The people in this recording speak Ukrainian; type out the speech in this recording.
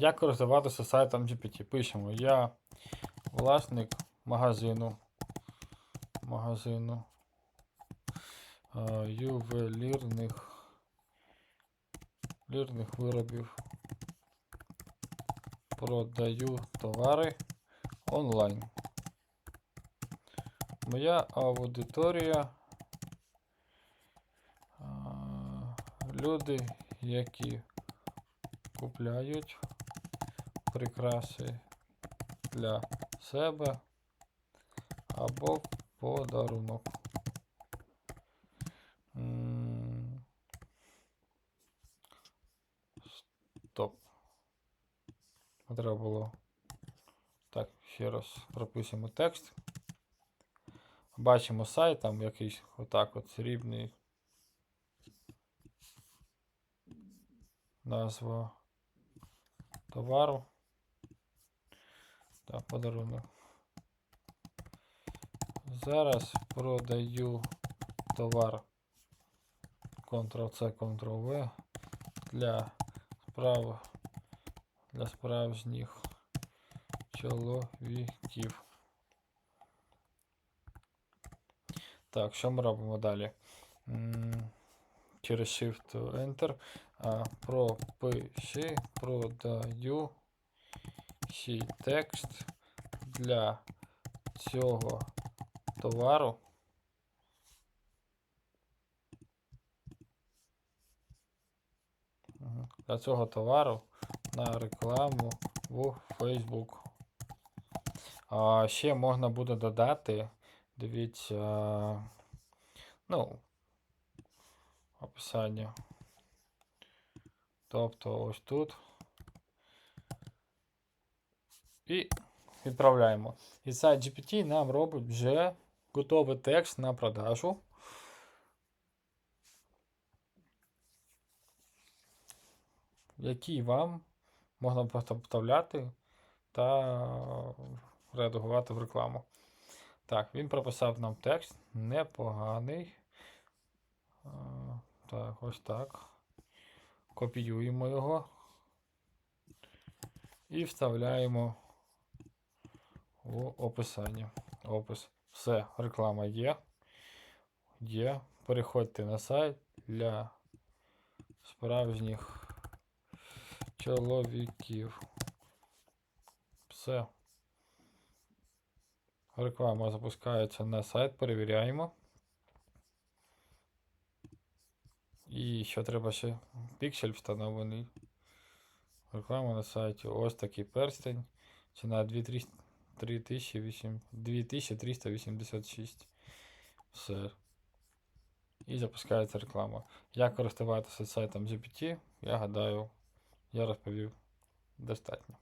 Як користуватися сайтом GPT? Пишемо. Я власник магазину. Магазину а, ювелірних ювелірних виробів. Продаю товари онлайн. Моя аудиторія. а, Люди, які купляють прикраси для себе або подарунок. Стоп. Треба було. Так, ще раз прописуємо текст. Бачимо сайт, там якийсь отак от срібний. Назва товару. Так, подарунок. Зараз продаю товар Ctrl-C, Ctrl-V для справ для справжніх чоловіків. Так, що ми робимо далі? Через Shift Enter. Пропиши, продаю ще текст для цього товару. Для цього товару на рекламу в Facebook. А, ще можна буде додати, дивіться, ну, описання. Тобто ось тут. І відправляємо. І сайт GPT нам робить вже готовий текст на продажу. Який вам можна вставляти та редагувати в рекламу. Так, він прописав нам текст непоганий. Так, ось так. Копіюємо його і вставляємо в описання. Опис. Все, реклама є. Є. Переходьте на сайт для справжніх чоловіків. Все. Реклама запускається на сайт, перевіряємо. І що треба ще? Піксель встановлений. Реклама на сайті. Ось такий перстень. Ціна 2308 2386. Все. І запускається реклама. Як користуватися сайтом GPT, я гадаю, я розповів достатньо.